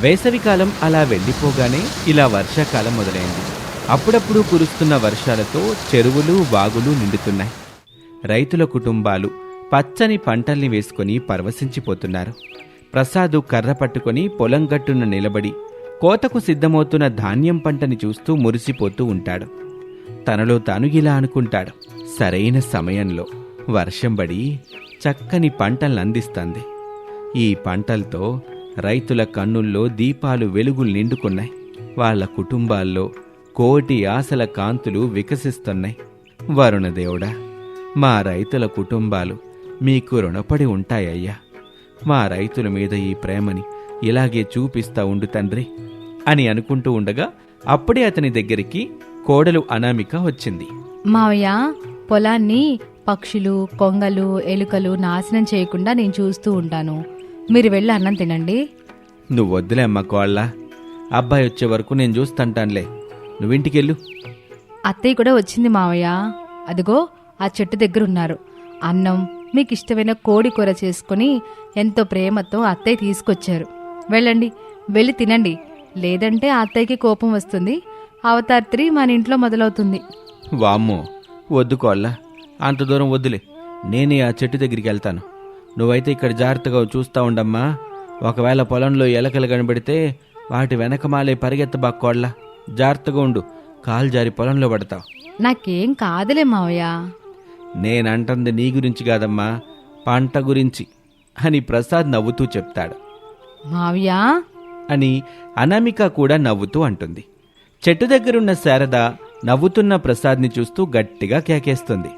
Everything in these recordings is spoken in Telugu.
వేసవికాలం అలా వెళ్ళిపోగానే ఇలా వర్షాకాలం మొదలైంది. అప్పుడప్పుడు కురుస్తున్న వర్షాలతో చెరువులు వాగులు నిండుతున్నాయి. రైతుల కుటుంబాలు పచ్చని పంటల్ని వేసుకుని పరవశించిపోతున్నారు. ప్రసాదు కర్ర పట్టుకొని పొలం గట్టున నిలబడి కోతకు సిద్ధమవుతున్న ధాన్యం పంటని చూస్తూ మురిసిపోతూ ఉంటాడు. తనలో తాను ఇలా అనుకుంటాడు సరైన సమయంలో వర్షం పడి చక్కని పంటలను అందిస్తుంది. ఈ పంటలతో రైతుల కన్నుల్లో దీపాలు వెలుగులు నిండుకున్నాయి. వాళ్ళ కుటుంబాల్లో కోటి ఆశల కాంతులు వికసిస్తున్నాయి. వరుణదేవుడా మా రైతుల కుటుంబాలు మీకు రుణపడి ఉంటాయ్యా మా రైతుల మీద ఈ ప్రేమని ఇలాగే చూపిస్తా ఉండు తండ్రి అని అనుకుంటూ ఉండగా అప్పుడే అతని దగ్గరికి కోడలు అనామిక వచ్చింది. మావయ్య పొలాన్ని పక్షులు కొంగలు ఎలుకలు నాశనం చేయకుండా నేను చూస్తూ ఉంటాను. మీరు వెళ్ళి అన్నం తినండి. నువ్వు వద్దులే అమ్మ కోళ్ళ. అబ్బాయి వచ్చే వరకు నేను చూస్తుంటానులే. నువ్వింటికెళ్ళు. అత్తయ్య కూడా వచ్చింది మావయ్య. అదిగో ఆ చెట్టు దగ్గర ఉన్నారు అన్నం మీకు ఇష్టమైన కోడి కూర చేసుకుని ఎంతో ప్రేమతో అత్తయ్య తీసుకొచ్చారు. వెళ్ళండి వెళ్ళి తినండి. లేదంటే ఆ అత్తయ్యకి కోపం వస్తుంది. అవతార్త్రి మన ఇంట్లో మొదలవుతుంది. వామ్మో వద్దు కోళ్ళ. అంత దూరం వద్దులే. నేనే ఆ చెట్టు దగ్గరికి వెళ్తాను. నువ్వైతే ఇక్కడ జాగ్రత్తగా చూస్తా ఉండమ్మా. ఒకవేళ పొలంలో ఎలకలు కనబడితే వాటి వెనకమాలే పరిగెత్తబా కోళ్ళ. జాగ్రత్తగా ఉండు. కాలు జారి పొలంలో పడతావు. నాకేం కాదులే మావయ్య. నేనంటుంది నీ గురించి కాదమ్మా. పంట గురించి అని ప్రసాద్ నవ్వుతూ చెప్తాడు. మావయ్య. అని అనామిక కూడా నవ్వుతూ అంటుంది. చెట్టు దగ్గరున్న శారద నవ్వుతున్న ప్రసాద్ని చూస్తూ గట్టిగా కేకేస్తుంది.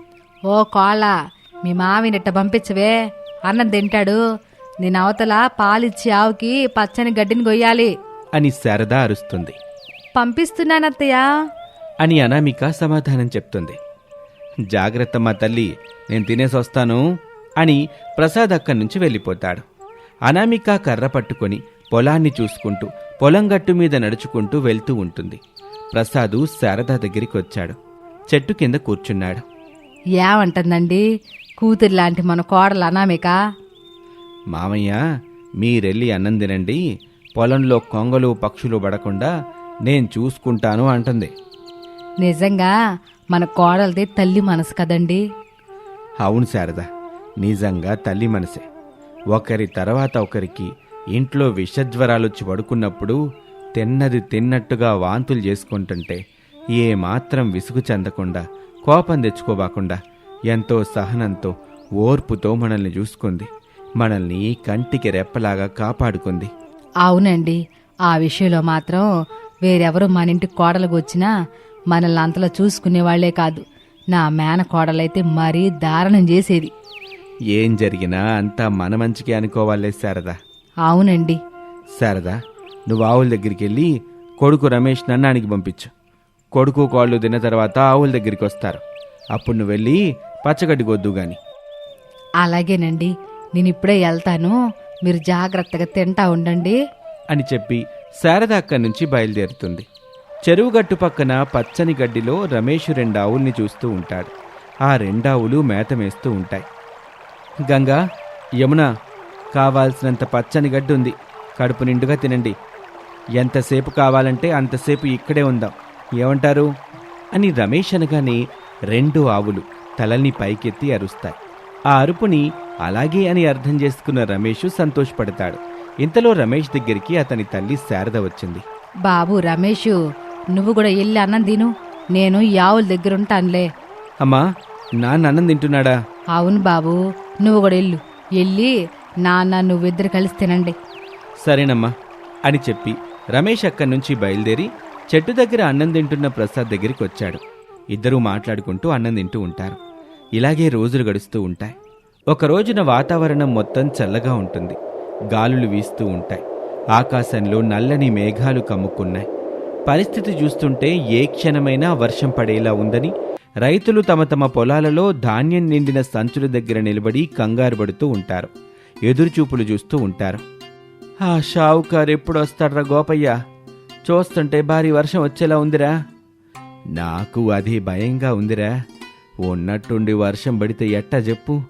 ఓ కోళ్ళ మీ మావినట్ట పంపించవే? అన్నం తింటాడు. నేను అవతల పాలిచ్చి ఆవుకి పచ్చని గడ్డిని గొయ్యాలి. అని శారద అరుస్తుంది. పంపిస్తున్నానత్తయ్య. అని అనామిక సమాధానం చెప్తుంది. జాగ్రత్త మా తల్లి నేను తినేసి వస్తాను అని ప్రసాద్ అక్కడి నుంచి వెళ్ళిపోతాడు. అనామిక కర్ర పట్టుకొని పొలాన్ని చూసుకుంటూ పొలం గట్టు మీద నడుచుకుంటూ వెళ్తూ ఉంటుంది. ప్రసాదు శారద దగ్గరికి వచ్చాడు. చెట్టు కింద కూర్చున్నాడు. ఏమంటుందండి? కూతురు లాంటి మన కోడలు అనామిక. మామయ్య మీరెళ్ళి అన్నం తినండి. పొలంలో కొంగలు పక్షులు పడకుండా నేను చూసుకుంటాను అంటుంది. నిజంగా మన కోడలది తల్లి మనసు కదండి. అవును శారద నిజంగా తల్లి మనసే. ఒకరి తర్వాత ఒకరికి ఇంట్లో విషజ్వరాలొచ్చి పడుకున్నప్పుడు తిన్నది తిన్నట్టుగా వాంతులు చేసుకుంటుంటే ఏ మాత్రం విసుగు చెందకుండా కోపం తెచ్చుకోబాకుండా ఎంతో సహనంతో ఓర్పుతో మనల్ని చూసుకుంది. మనల్ని కంటికి రెప్పలాగా కాపాడుకుంది. అవునండి. ఆ విషయంలో మాత్రం వేరెవరు మన ఇంటి కోడలకు వచ్చినా మనల్ని అంతలో చూసుకునేవాళ్ళే కాదు. నా మేన కోడలైతే మరీ దారుణం చేసేది. ఏం జరిగినా అంతా మన మంచికి అనుకోవాలే శారదా. అవునండి. శారదా నువ్వు ఆవుల దగ్గరికి వెళ్ళి కొడుకు రమేష్ నన్నానికి పంపించు. కొడుకు కోళ్ళు తిన్న తర్వాత ఆవుల దగ్గరికి వస్తారు అప్పుడు నువ్వు వెళ్ళి పచ్చగడ్డి కొద్దు గాని. అలాగేనండి నేను ఇప్పుడే వెళ్తాను మీరు జాగ్రత్తగా తింటా ఉండండి. అని చెప్పి శారద అక్కడి నుంచి బయలుదేరుతుంది. చెరువు గట్టు పక్కన పచ్చని గడ్డిలో రమేష్ రెండు ఆవుల్ని చూస్తూ ఉంటాడు. ఆ రెండావులు మేత మేస్తూ ఉంటాయి. గంగా యమున కావాల్సినంత పచ్చని గడ్డి ఉంది కడుపు నిండుగా తినండి. ఎంతసేపు కావాలంటే అంతసేపు ఇక్కడే ఉందాం. ఏమంటారు? అని రమేష్ అనగానే రెండు ఆవులు తలల్ని పైకెత్తి అరుస్తాయి. ఆ అరుపుని అలాగే అని అర్థం చేసుకున్న రమేష్ సంతోషపడతాడు. ఇంతలో రమేష్ దగ్గరికి అతని తల్లి శారద వచ్చింది. బాబు రమేష్ నువ్వు కూడా వెళ్ళి అన్నం తిను. నేను ఈ ఆవుల దగ్గర ఉంటానులే అమ్మా నాన్న అన్నం తింటున్నాడా? అవును బాబు నువ్వు కూడా వెళ్ళు వెళ్ళి నాన్న నువ్విద్దరు కలిసి తినండి. సరేనమ్మా అని చెప్పి రమేష్ అక్కడి నుంచి బయలుదేరి చెట్టు దగ్గర అన్నం తింటున్న ప్రసాద్ దగ్గరికి వచ్చాడు. ఇద్దరూ మాట్లాడుకుంటూ అన్నం తింటూ ఉంటారు. ఇలాగే రోజులు గడుస్తూ ఉంటాయి. ఒక రోజున వాతావరణం మొత్తం చల్లగా ఉంటుంది. గాలులు వీస్తూ ఉంటాయి. ఆకాశంలో నల్లని మేఘాలు కమ్ముకున్నాయి. పరిస్థితి చూస్తుంటే ఏ క్షణమైనా వర్షం పడేలా ఉందని రైతులు తమ తమ పొలాలలో ధాన్యం నిండిన సంచుల దగ్గర నిలబడి కంగారు పడుతూ ఉంటారు. ఎదురుచూపులు చూస్తూ ఉంటారు. ఆ షావుకారు ఎప్పుడు వస్తాడ్రా గోపయ్య? చూస్తుంటే భారీ వర్షం వచ్చేలా ఉందిరా. నాకు అది భయంగా ఉందిరా. ఉన్నట్టుండి వర్షం పడితే ఎట్టా చెప్పు?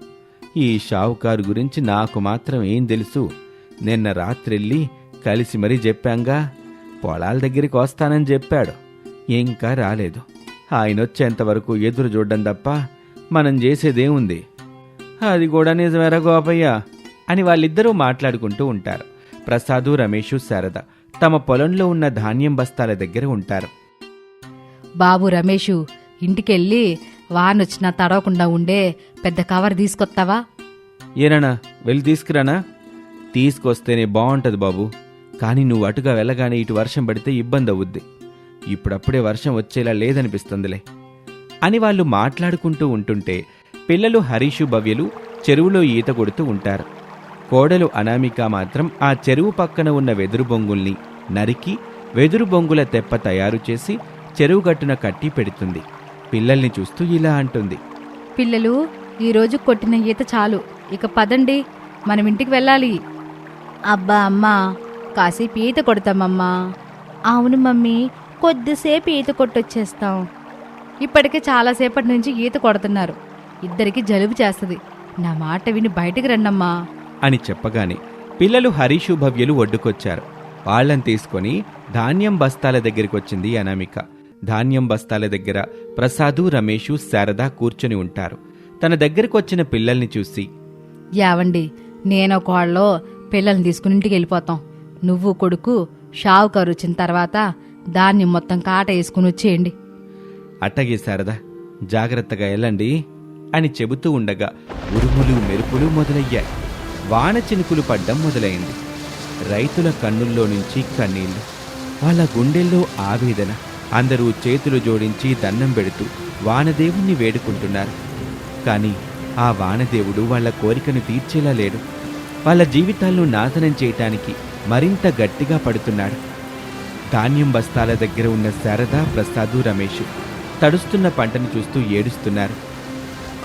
ఈ షావుకారు గురించి నాకు మాత్రం ఏం తెలుసు. నిన్న రాత్రెళ్ళి కలిసి మరీ చెప్పాంగా. పొలాల దగ్గరికి వస్తానని చెప్పాడు. ఇంకా రాలేదు. ఆయన వచ్చేంతవరకు ఎదురు చూడడం తప్ప మనం చేసేదేముంది? అది కూడా నిజమేరా గోపయ్య? అని వాళ్ళిద్దరూ మాట్లాడుకుంటూ ఉంటారు. ప్రసాదు రమేషు శారద తమ పొలంలో ఉన్న ధాన్యం బస్తాల దగ్గర ఉంటారు. బాబు రమేషు ఇంటికెళ్ళి వానొచ్చినా తడవకుండా ఉండే పెద్ద కవర్ తీసుకొస్తావా? ఏనన్నా వెళ్ళి తీసుకురానా? తీసుకొస్తేనే బాగుంటుంది బాబు. కానీ నువ్వు అటుగా వెళ్ళగానే ఇటు వర్షం పడితే ఇబ్బంది అవుద్ది. ఇప్పుడప్పుడే వర్షం వచ్చేలా లేదనిపిస్తుందిలే. అని వాళ్ళు మాట్లాడుకుంటూ ఉంటుంటే పిల్లలు హరీషు భవ్యలు చెరువులో ఈత కొడుతూ ఉంటారు. కోడలు అనామిక మాత్రం ఆ చెరువు పక్కన ఉన్న వెదురు బొంగుల్ని నరికి వెదురు బొంగుల తెప్ప తయారు చేసి చెరువు గట్టున కట్టి పెడుతుంది. పిల్లల్ని చూస్తూ ఇలా అంటుంది. పిల్లలు ఈరోజు కొట్టిన ఈత చాలు. ఇక పదండి మనం ఇంటికి వెళ్ళాలి. అబ్బా అమ్మా కాసేపు ఈత కొడతామమ్మా. అవును మమ్మీ కొద్దిసేపు ఈత కొట్టొచ్చేస్తాం. ఇప్పటికే చాలాసేపటి నుంచి ఈత కొడుతున్నారు. ఇద్దరికి జలుబు చేస్తుంది. నా మాట విని బయటికి రండమ్మా. అని చెప్పగానే పిల్లలు హరీషు భవ్యలు ఒడ్డుకొచ్చారు. వాళ్ళని తీసుకొని ధాన్యం బస్తాల దగ్గరికి వచ్చింది అనామిక. ధాన్యం బస్తాల దగ్గర ప్రసాదు రమేషు శారద కూర్చొని ఉంటారు. తన దగ్గరకు వచ్చిన పిల్లల్ని చూసి యావండి నేను కోళ్ళలో పిల్లల్ని తీసుకుని ఇంటికి వెళ్ళిపోతాం. నువ్వు కొడుకు షావుకారు వచ్చిన తర్వాత దాన్ని మొత్తం కాట వేసుకుని వచ్చేయండి. అట్టగే శారద జాగ్రత్తగా వెళ్ళండి అని చెబుతూ ఉండగా ఉరుములు మెరుపులు మొదలయ్యాయి. వాన చినుకులు పడ్డం మొదలైంది. రైతుల కన్నుల్లో నుంచి కన్నీళ్ళు వాళ్ళ గుండెల్లో ఆవేదన. అందరూ చేతులు జోడించి దండం పెడుతూ వానదేవుణ్ణి వేడుకుంటున్నారు. కానీ ఆ వానదేవుడు వాళ్ళ కోరికను తీర్చేలా లేడు. వాళ్ళ జీవితాలను నాశనం చేయటానికి మరింత గట్టిగా పడుతున్నాడు. ధాన్యం బస్తాల దగ్గర ఉన్న శారద ప్రసాదు రమేష్ తడుస్తున్న పంటను చూస్తూ ఏడుస్తున్నారు.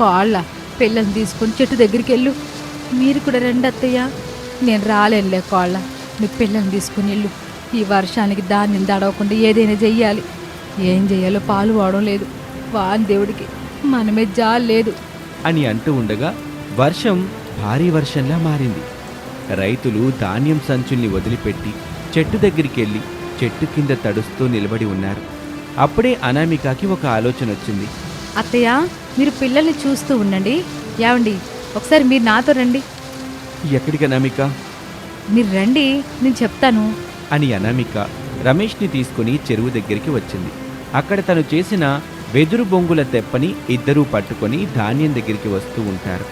కాళ్ళ పిల్లల్ని తీసుకుని చెట్టు దగ్గరికి వెళ్ళు మీరు కూడా రండి అత్తయ్య నేను రాలేనులే కాళ్ళ. మీ పిల్లల్ని తీసుకుని వెళ్ళు ఈ వర్షానికి ధాన్యం దడవకుండా ఏదైనా చెయ్యాలి. ఏం చెయ్యాలో పాలు వాడడం లేదు. వాన్ దేవుడికి మనమే జాలి లేదు. అని అంటూ ఉండగా వర్షం భారీ వర్షంలా మారింది. రైతులు ధాన్యం సంచుల్ని వదిలిపెట్టి చెట్టు దగ్గరికి వెళ్ళి చెట్టు కింద తడుస్తూ నిలబడి ఉన్నారు. అప్పుడే అనామికకి ఒక ఆలోచన వచ్చింది. అత్తయ్య మీరు పిల్లల్ని చూస్తూ ఉండండి. ఏమండి ఒకసారి మీరు నాతో రండి. ఎక్కడికి అనామిక? మీరు రండి నేను చెప్తాను. అని అనామిక రమేష్ని తీసుకుని చెరువు దగ్గరికి వచ్చింది. అక్కడ తను చేసిన వెదురు బొంగుల తెప్పని ఇద్దరూ పట్టుకొని ధాన్యం దగ్గరికి వస్తూ ఉంటారు.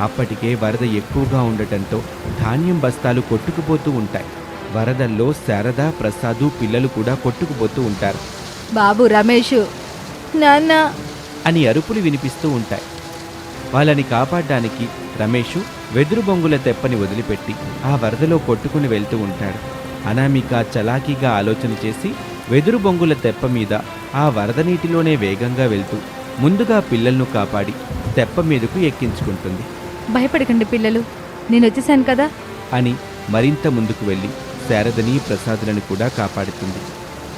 అప్పటికే వరద ఎక్కువగా ఉండటంతో ధాన్యం బస్తాలు కొట్టుకుపోతూ ఉంటాయి. వరదల్లో శారద ప్రసాదు పిల్లలు కూడా కొట్టుకుపోతూ ఉంటారు. బాబు రమేష్ నాన్న. అని అరుపులు వినిపిస్తూ ఉంటాయి. వాళ్ళని కాపాడడానికి రమేషు వెదురు బొంగుల తెప్పని వదిలిపెట్టి ఆ వరదలో కొట్టుకుని వెళ్తూ ఉంటాడు. అనామిక చలాకీగా ఆలోచన చేసి వెదురు బొంగుల తెప్ప మీద ఆ వరద నీటిలోనే వేగంగా వెళ్తూ ముందుగా పిల్లలను కాపాడి తెప్ప మీదకు ఎక్కించుకుంటుంది. భయపడకండి పిల్లలు నేను వచ్చేసాను కదా? అని మరింత ముందుకు వెళ్ళి శారదని ప్రసాదులను కూడా కాపాడుతుంది.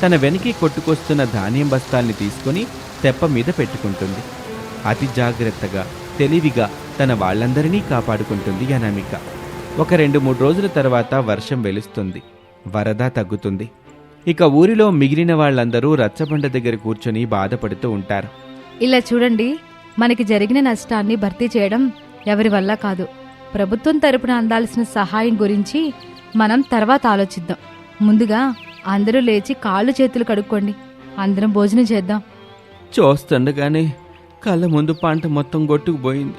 తన వెనక్కి కొట్టుకొస్తున్న ధాన్యం బస్తాల్ని తీసుకొని తెప్ప మీద పెట్టుకుంటుంది. అతి జాగ్రత్తగా తెలివిగా తన వాళ్ళందరినీ కాపాడుకుంటుంది అనామిక. ఒక రెండు మూడు రోజుల తర్వాత వర్షం వెలుస్తుంది. వరద తగ్గుతుంది. ఇక ఊరిలో మిగిలిన వాళ్ళందరూ రచ్చబండ దగ్గర కూర్చొని బాధపడుతూ ఉంటారు. ఇలా చూడండి మనకి జరిగిన నష్టాన్ని భర్తీ చేయడం ఎవరి వల్ల కాదు. ప్రభుత్వం తరపున అందాల్సిన సహాయం గురించి మనం తర్వాత ఆలోచిద్దాం. ముందుగా అందరూ లేచి కాళ్ళు చేతులు కడుక్కోండి. అందరం భోజనం చేద్దాం. చూస్తుండగానే కళ్ళ ముందు పంట మొత్తం కొట్టుకుపోయింది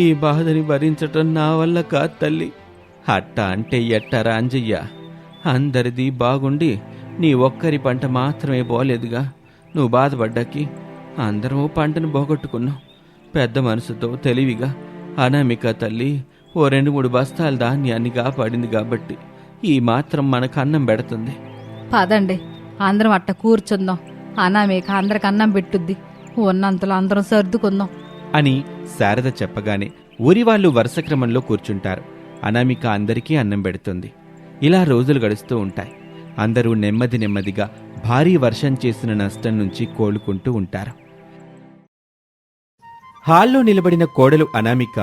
ఈ బాధని భరించటం నా వల్ల కాదు తల్లి. అట్ట అంటే ఎట్టరా అంజయ్య? అందరిది బాగుండి నీ ఒక్కరి పంట మాత్రమే పోలేదుగా. నువ్వు బాధపడ్డాకి అందరము పంటను పోగొట్టుకున్నాం. పెద్ద మనసుతో తెలివిగా అనామిక తల్లి ఓ రెండు మూడు బస్తాల ధాన్యాన్ని కాపాడింది కాబట్టి ఈ మాత్రం మనకు అన్నం పెడుతుంది. పదండి అందరం అట్ట కూర్చుందాం. అనామేక అందరికి అన్నం పెట్టుద్ది. ఉన్నంతలో అందరం సర్దుకుందాం. అని శారద చెప్పగానే ఊరి వాళ్ళు వరుస క్రమంలో కూర్చుంటారు. అనామిక అందరికీ అన్నం పెడుతుంది. ఇలా రోజులు గడుస్తూ ఉంటాయి. అందరూ నెమ్మది నెమ్మదిగా భారీ వర్షం చేసిన నష్టం నుంచి కోలుకుంటూ ఉంటారు. హాల్లో నిలబడిన కోడలు అనామిక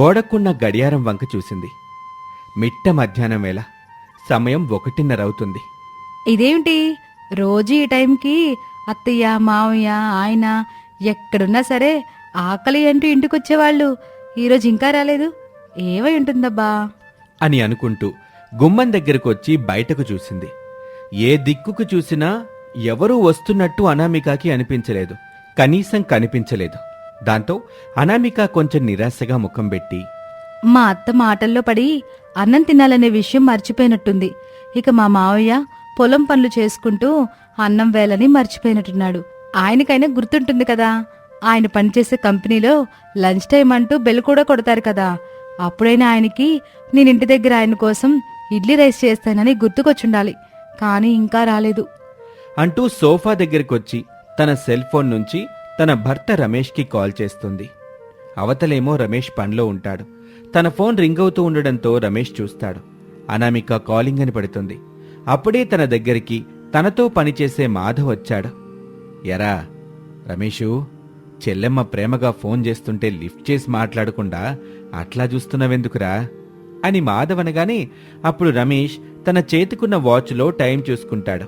గోడకున్న గడియారం వంక చూసింది. మిట్ట మధ్యాహ్నం వేళ సమయం ఒకటిన్నర అవుతుంది. ఇదేమిటి రోజు ఈ టైంకి అత్తయ్య మావయ్య ఆయన ఎక్కడున్నా సరే ఆకలి అంటూ ఇంటికి వచ్చేవాళ్ళు ఈరోజు ఇంకా రాలేదు. ఏమై ఉంటుందబ్బా? అని అనుకుంటూ గుమ్మం దగ్గరకు వచ్చి బయటకు చూసింది. ఏ దిక్కుకు చూసినా ఎవరూ వస్తున్నట్టు అనామికకి అనిపించలేదు. కనీసం కనిపించలేదు. దాంతో అనామిక కొంచెం నిరాశగా ముఖం పెట్టి మా అత్త మాటల్లో పడి అన్నం తినాలనే విషయం మర్చిపోయినట్టుంది. ఇక మా మావయ్య పొలం పనులు చేసుకుంటూ అన్నం వేలని మర్చిపోయినట్టున్నాడు. ఆయనకైనా గుర్తుంటుంది కదా ఆయన పనిచేసే కంపెనీలో లంచ్ టైం అంటూ బెల్ కూడా కొడతారు కదా. అప్పుడైనా ఆయనకి నేను ఇంటి దగ్గర ఆయన కోసం ఇడ్లీ రైస్ చేస్తానని గుర్తుకొచ్చుండాలి కానీ ఇంకా రాలేదు. అంటూ సోఫా దగ్గరకొచ్చి తన సెల్ ఫోన్ నుంచి తన భర్త రమేష్కి కాల్ చేస్తుంది. అవతలేమో రమేష్ పనిలో ఉంటాడు. తన ఫోన్ రింగ్ అవుతూ ఉండడంతో రమేష్ చూస్తాడు. అనామిక కాలింగ్ అని పడుతుంది. అప్పుడే తన దగ్గరికి తనతో పనిచేసే మాధవ్ వచ్చాడు. ఎరా రమేషు చెల్లెమ్మ ప్రేమగా ఫోన్ చేస్తుంటే లిఫ్ట్ చేసి మాట్లాడకుండా అట్లా చూస్తున్నావెందుకురా? అని మాధవనగానే అప్పుడు రమేష్ తన చేతికున్న వాచ్లో టైం చూసుకుంటాడు.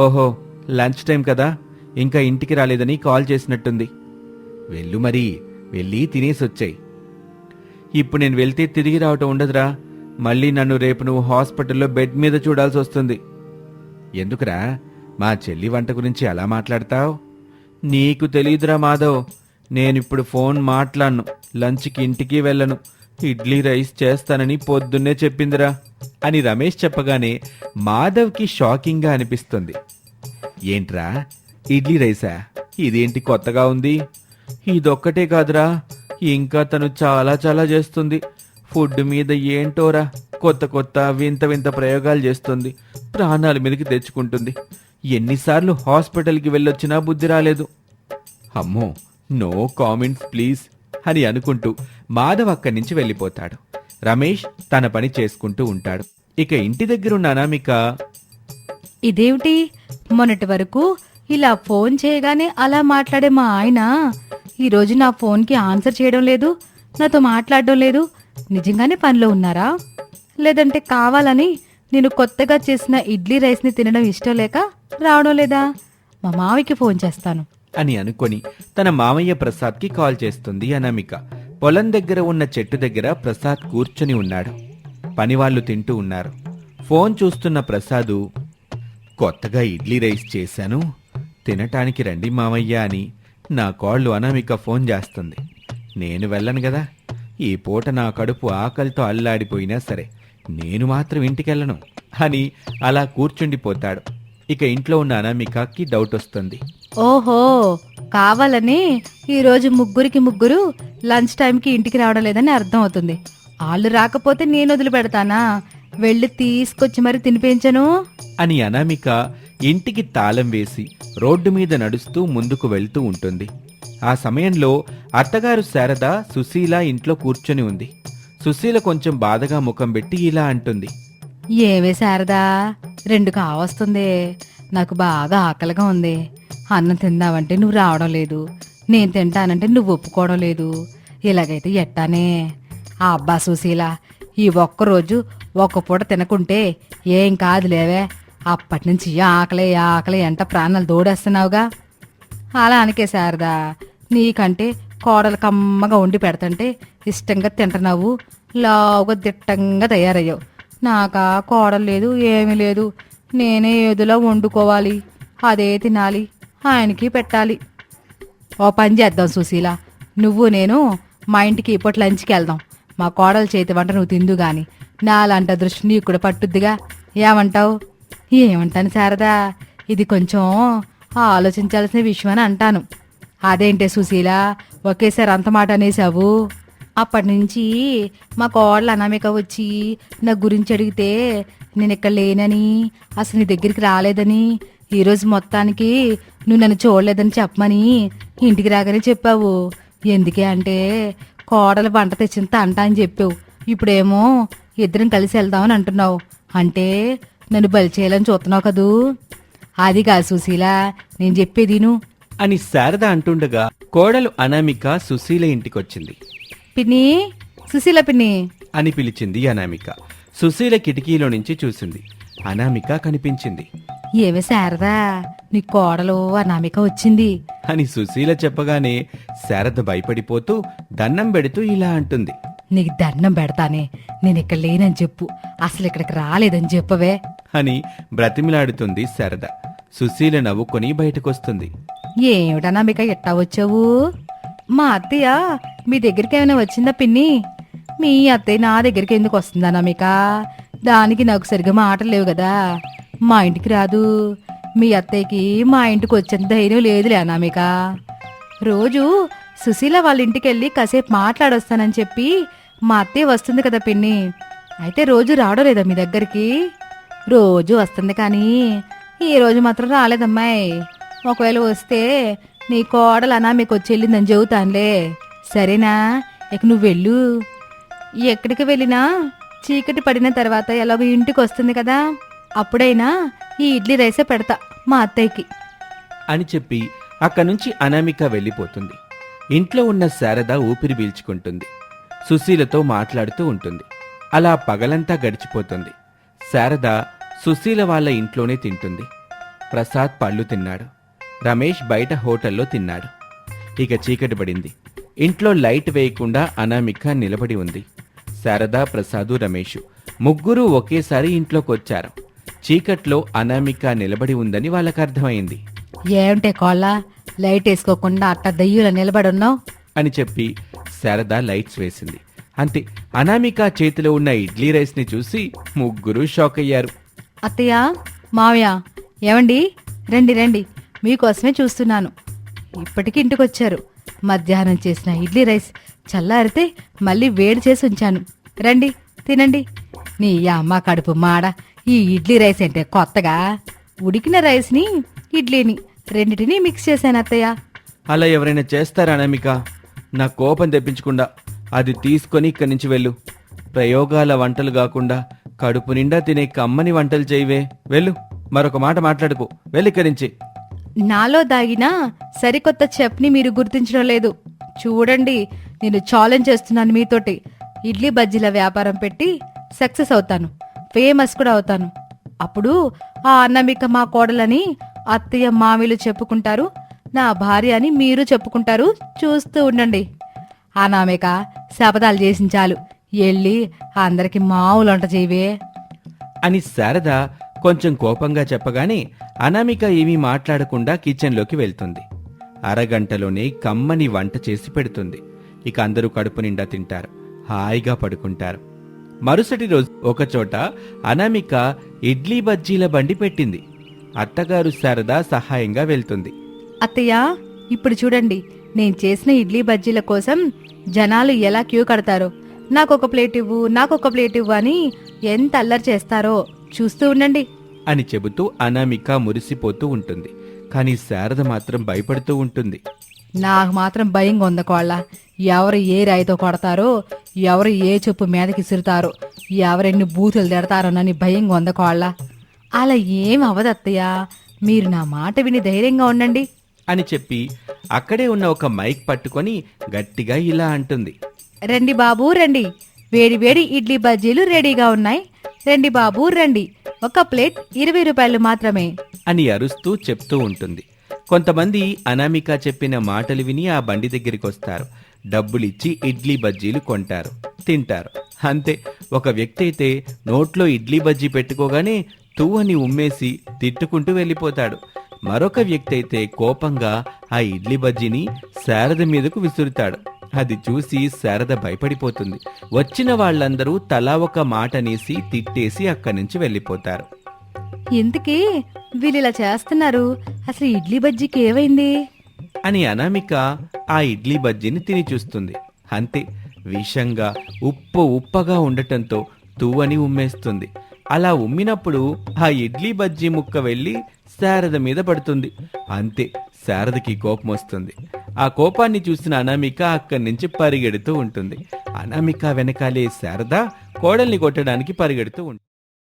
ఓహో లంచ్ టైం కదా ఇంకా ఇంటికి రాలేదని కాల్ చేసినట్టుంది. వెళ్ళు మరి వెళ్ళి తినేసి వచ్చాయి ఇప్పుడు నేను వెళ్తే తిరిగి రావటం ఉండదురా మళ్ళీ నన్ను రేపు నువ్వు హాస్పిటల్లో బెడ్ మీద చూడాల్సి వస్తుంది. ఎందుకురా మా చెల్లి వంట గురించి ఎలా మాట్లాడతావు? నీకు తెలియదురా మాధవ్ నేనిప్పుడు ఫోన్ మాట్లాడను లంచ్కి ఇంటికి వెళ్ళను ఇడ్లీ రైస్ చేస్తానని పొద్దున్నే చెప్పిందిరా అని రమేష్ చెప్పగానే మాధవ్కి షాకింగ్గా అనిపిస్తుంది. ఏంట్రా? ఇడ్లీ రైసా? ఇదేంటి కొత్తగా ఉంది? ఇదొక్కటే కాదురా. ఇంకా తను చాలా చాలా చేస్తుంది. ఫుడ్ మీద ఏంటోరా? కొత్త కొత్త వింత వింత ప్రయోగాలు చేస్తుంది. ప్రాణాల మీదకి తెచ్చుకుంటుంది. ఎన్నిసార్లు హాస్పిటల్కి వెళ్ళొచ్చినా బుద్ధి రాలేదు. అమ్మో నో కామెంట్స్ ప్లీజ్ అని అనుకుంటూ మాధవ్ అక్కడి నుంచి వెళ్ళిపోతాడు. రమేష్ తన పని చేసుకుంటూ ఉంటాడు. ఇక ఇంటి దగ్గరున్న అనామిక ఇదేమిటి? మొన్నటి వరకు ఇలా ఫోన్ చేయగానే అలా మాట్లాడే మా ఆయన. ఈరోజు నా ఫోన్కి ఆన్సర్ చేయడం లేదు నాతో మాట్లాడడం లేదు. నిజంగానే పనిలో ఉన్నారా? లేదంటే కావాలని నేను కొత్తగా చేసిన ఇడ్లీ రైస్ని తినడం ఇష్టం లేక రావడం లేదా? మా మావికి ఫోన్ చేస్తాను. అని అనుకొని తన మామయ్య ప్రసాద్కి కాల్ చేస్తుంది అనామిక. పొలం దగ్గర ఉన్న చెట్టు దగ్గర ప్రసాద్ కూర్చొని ఉన్నాడు. పనివాళ్ళు తింటూ ఉన్నారు. ఫోన్ చూస్తున్న ప్రసాదు కొత్తగా ఇడ్లీ రైస్ చేశాను. తినటానికి రండి మామయ్య అని నా కాళ్ళు అనామిక ఫోన్ చేస్తుంది. నేను వెళ్ళను కదా. ఈ పూట నా కడుపు ఆకలితో అల్లాడిపోయినా సరే నేను మాత్రం ఇంటికెళ్ళను అని అలా కూర్చుండిపోతాడు. ఇక ఇంట్లో ఉన్న అనామికకి డౌట్ వస్తుంది. ఓహో కావాలని ఈరోజు ముగ్గురికి ముగ్గురు లంచ్ టైంకి ఇంటికి రావడం లేదని అర్థం అవుతుంది. వాళ్ళు రాకపోతే నేను వదిలిపెడతానా? వెళ్ళి తీసుకొచ్చి మరి తినిపించను? అని అనామిక ఇంటికి తాళం వేసి రోడ్డు మీద నడుస్తూ ముందుకు వెళ్తూ ఉంటుంది. ఆ సమయంలో అత్తగారు శారద సుశీల ఇంట్లో కూర్చొని ఉంది. సుశీల కొంచెం బాధగా ముఖం పెట్టి ఇలా అంటుంది. ఏవే శారదా రెండు కావస్తుంది. నాకు బాగా ఆకలిగా ఉంది. అన్నం తిందామంటే నువ్వు రావడం లేదు. నేను తింటానంటే నువ్వు ఒప్పుకోవడం లేదు. ఇలాగైతే ఎట్టానే? ఆ అబ్బా సుశీల ఈ ఒక్కరోజు ఒక్క పూట తినకుంటే ఏం కాదు లేవే అప్పటి నుంచి ఆకలి ఆకలి ఎంట ప్రాణాలు దోడేస్తున్నావుగా? అలా అనకే శారదా నీకంటే కోడలు కమ్మగా వండి పెడతంటే ఇష్టంగా తింటున్నావు. లావుగా దిట్టంగా తయారయ్యావు. నాకా కోడలు లేదు ఏమీ లేదు. నేనే ఏదిలో వండుకోవాలి? అదే తినాలి ఆయనకి పెట్టాలి. ఓ పని చేద్దాం సుశీల. నువ్వు నేను మా ఇంటికి ఇప్పటి లంచ్కి వెళ్దాం. మా కోడలు చేతి వంట నువ్వు తిందు గాని. నాలంట దృష్టి నీకు కూడా పట్టుద్దిగా. ఏమంటావు? ఏమంటాను శారదా? ఇది కొంచెం ఆలోచించాల్సిన విషయం అని అంటాను. అదేంటే సుశీల ఒకేసారి అంత మాట అనేసావు అప్పటి నుంచి మా కోడలు అనామిక వచ్చి నా గురించి అడిగితే నేను ఇక్కడ లేనని అసలు నీ దగ్గరికి రాలేదని ఈరోజు మొత్తానికి నువ్వు నన్ను చూడలేదని చెప్పమని ఇంటికి రాగానే చెప్పావు. ఎందుకే అంటే కోడలు వంట తెచ్చింత అంట అని చెప్పావు. ఇప్పుడేమో ఇద్దరం కలిసి వెళ్దామని అంటున్నావు. అంటే నన్ను బలి చేయాలని చూస్తున్నావు కదూ? అది కాదు సుశీల నేను చెప్పేది నువ్వు అని శారద అంటుండగా కోడలు అనామిక సుశీల ఇంటికొచ్చింది. పిన్ని సుశీల పిన్ని. అని పిలిచింది అనామిక. సుశీల కిటికీలో నుంచి చూసింది. అనామిక కనిపించింది. ఏమి శారదా నీ కోడలు అనామిక వచ్చింది. అని సుశీల చెప్పగానే శారద భయపడిపోతూ దన్నం పెడుతూ ఇలా అంటుంది. నీకు దండం పెడతానే నేను ఇక్కడ లేనని చెప్పు అసలు ఇక్కడికి రాలేదని చెప్పవే. అని బ్రతిమిలాడుతుంది శారద. సుశీల నవ్వుకొని బయటకొస్తుంది. ఏమిటనామిక ఎట్టా వచ్చావు? మా అత్తయ్య మీ దగ్గరికి ఏమైనా వచ్చిందా పిన్ని? మీ అత్తయ్య నా దగ్గరికి ఎందుకు వస్తుందా నమిక దానికి నాకు సరిగ్గా మాటలు లేవు కదా. మా ఇంటికి రాదు. మీ అత్తయ్యకి మా ఇంటికి వచ్చేంత ధైర్యం లేదులే అనామిక. రోజు సుశీల వాళ్ళ ఇంటికి వెళ్ళి కాసేపు మాట్లాడొస్తానని చెప్పి మా అత్తయ్య వస్తుంది కదా పిన్ని. అయితే రోజు రావడం లేదా మీ దగ్గరికి? రోజు వస్తుంది కానీ ఈ రోజు మాత్రం రాలేదమ్మాయి ఒకవేళ వస్తే నీ కోడలు అనా మీకు వచ్చి వెళ్ళిందని చెబుతానులే. సరేనా? ఇక నువ్వు వెళ్ళు. ఎక్కడికి వెళ్ళినా చీకటి పడిన తర్వాత ఎలాగో ఇంటికి వస్తుంది కదా. అప్పుడైనా ఈ ఇడ్లీ రైసే పెడతా మా అత్తయ్యకి. అని చెప్పి అక్కడి నుంచి అనామిక వెళ్ళిపోతుంది. ఇంట్లో ఉన్న శారద ఊపిరి పీల్చుకుంటుంది. సుశీలతో మాట్లాడుతూ ఉంటుంది. అలా పగలంతా గడిచిపోతుంది. శారద సుశీల వాళ్ళ ఇంట్లోనే తింటుంది. ప్రసాద్ పళ్ళు తిన్నాడు. రమేష్ బయట హోటల్లో తిన్నాడు. ఇక చీకటి పడింది. ఇంట్లో లైట్ వేయకుండా అనామిక నిలబడి ఉంది. శారద ప్రసాదు రమేష్ ముగ్గురు ఒకేసారి ఇంట్లోకొచ్చారు. చీకట్లో అనామిక నిలబడి ఉందని వాళ్ళకు అర్థమైంది. ఏమిటే కోళ్ళ లైట్ వేసుకోకుండా అట్ట దయ్యుల నిలబడున్నావు అని చెప్పి శారద లైట్స్ వేసింది. అంతే అనామిక చేతిలో ఉన్న ఇడ్లీ రైస్ని చూసి ముగ్గురు షాక్ అయ్యారు. అత్తయ్య మావయ్య ఏమండి? రండి రండి మీకోసమే చూస్తున్నాను. ఇప్పటికి ఇంటికి వచ్చారు మధ్యాహ్నం చేసిన ఇడ్లీ రైస్ చల్లారితే మళ్ళీ వేడి చేసి ఉంచాను. రండి తినండి. నీ అమ్మ కడుపు మాడ ఈ ఇడ్లీ రైస్ అంటే కొత్తగా. ఉడికిన రైస్ని ఇడ్లీని రెండిటిని మిక్స్ చేశాను అత్తయ్య. అలా ఎవరైనా చేస్తారా అనామిక? నా కోపం తెప్పించకుండా అది తీసుకొని ఇక్కడి నుంచి వెళ్ళు. ప్రయోగాల వంటలు కాకుండా కడుపు నిండా తినే కమ్మని వంటలు చేయవే. వెళ్ళు మరొక మాట మాట్లాడుకో. వెళ్ళి ఇక్కడి నుంచి. నాలో దాగిన సరికొత్త చెప్ని మీరు గుర్తించడం లేదు. చూడండి నేను ఛాలెంజ్ చేస్తున్నాను మీతోటి. ఇడ్లీ బజ్జీల వ్యాపారం పెట్టి సక్సెస్ అవుతాను. ఫేమస్ కూడా అవుతాను. అప్పుడు ఆ అన్నమిక మా కోడలని అత్తయ్య మామిలు చెప్పుకుంటారు నా భార్య అని మీరు చెప్పుకుంటారు చూస్తూ ఉండండి. అనామిక శపథాలు చేసిన చాలు. వెళ్ళి అందరికి మామూలు వంట చేయవే. అని శారద కొంచెం కోపంగా చెప్పగానే అనామిక ఏమీ మాట్లాడకుండా కిచెన్లోకి వెళ్తుంది. అరగంటలోనే కమ్మని వంట చేసి పెడుతుంది. ఇక అందరూ కడుపు నిండా తింటారు. హాయిగా పడుకుంటారు. మరుసటి రోజు ఒకచోట అనామిక ఇడ్లీ బజ్జీల బండి పెట్టింది. అత్తగారు శారద సహాయంగా వెళ్తుంది. అత్తయ్య ఇప్పుడు చూడండి. నేను చేసిన ఇడ్లీ బజ్జీల కోసం జనాలు ఎలా క్యూ కడతారో. నాకొక ప్లేట్ ఇవ్వు నాకొక ప్లేట్ ఇవ్వు అని ఎంత అల్లరి చేస్తారో చూస్తూ ఉండండి. అని చెబుతూ అనామిక మురిసిపోతూ ఉంటుంది. కానీ శారద మాత్రం భయపడుతూ ఉంటుంది. నాకు మాత్రం భయంగా ఉంది కోళ్ళ ఎవరు ఏ రాయితో కొడతారో ఎవరు ఏ చెప్పు మీదకి ఇసురుతారో ఎవరెన్ని బూతులు తిడతారోనని భయంగా ఉంది కోళ్ళ. అలా ఏం అవ్వదు అత్తయ్య. మీరు నా మాట విని ధైర్యంగా ఉండండి. అని చెప్పి అక్కడే ఉన్న ఒక మైక్ పట్టుకొని గట్టిగా ఇలా అంటుంది. రండి బాబు రండి. వేడి వేడి ఇడ్లీ బజ్జీలు రెడీగా ఉన్నాయి. రండి బాబు రండి. ఒక ప్లేట్ ఇరవై రూపాయలు మాత్రమే. అని అరుస్తూ చెప్తూ ఉంటుంది. కొంతమంది అనామిక చెప్పిన మాటలు విని ఆ బండి దగ్గరికి వస్తారు. డబ్బులిచ్చి ఇడ్లీ బజ్జీలు కొంటారు. తింటారు. అంతే. ఒక వ్యక్తి అయితే నోట్లో ఇడ్లీ బజ్జీ పెట్టుకోగానే తూ అని ఉమ్మేసి తిట్టుకుంటూ వెళ్ళిపోతాడు. మరొక వ్యక్తి అయితే కోపంగా ఆ ఇడ్లీ బజ్జీని శారద మీదకు విసురుతాడు. అది చూసి శారద భయపడిపోతుంది. వచ్చిన వాళ్ళందరూ తలా ఒక మాట అనేసి తిట్టేసి అక్కడి నుంచి వెళ్ళిపోతారు. ఎందుకే? వీళ్ళు ఇలా చేస్తున్నారు? అసలు ఇడ్లీ బజ్జీకి ఏమైంది అని అనామిక ఆ ఇడ్లీ బజ్జీని తిని చూస్తుంది. అంతే విషంగా ఉప్పు ఉప్పగా ఉండటంతో తువ్వని ఉమ్మేస్తుంది. అలా ఉమ్మినప్పుడు ఆ ఇడ్లీ బజ్జీ ముక్క వెళ్ళి శారద మీద పడుతుంది. అంతే శారదకి కోపం వస్తుంది. ఆ కోపాన్ని చూసిన అనామిక అక్కడి నుంచి పరిగెడుతూ ఉంటుంది. అనామిక వెనకాలే శారద కోడల్ని కొట్టడానికి పరిగెడుతూ ఉంటుంది.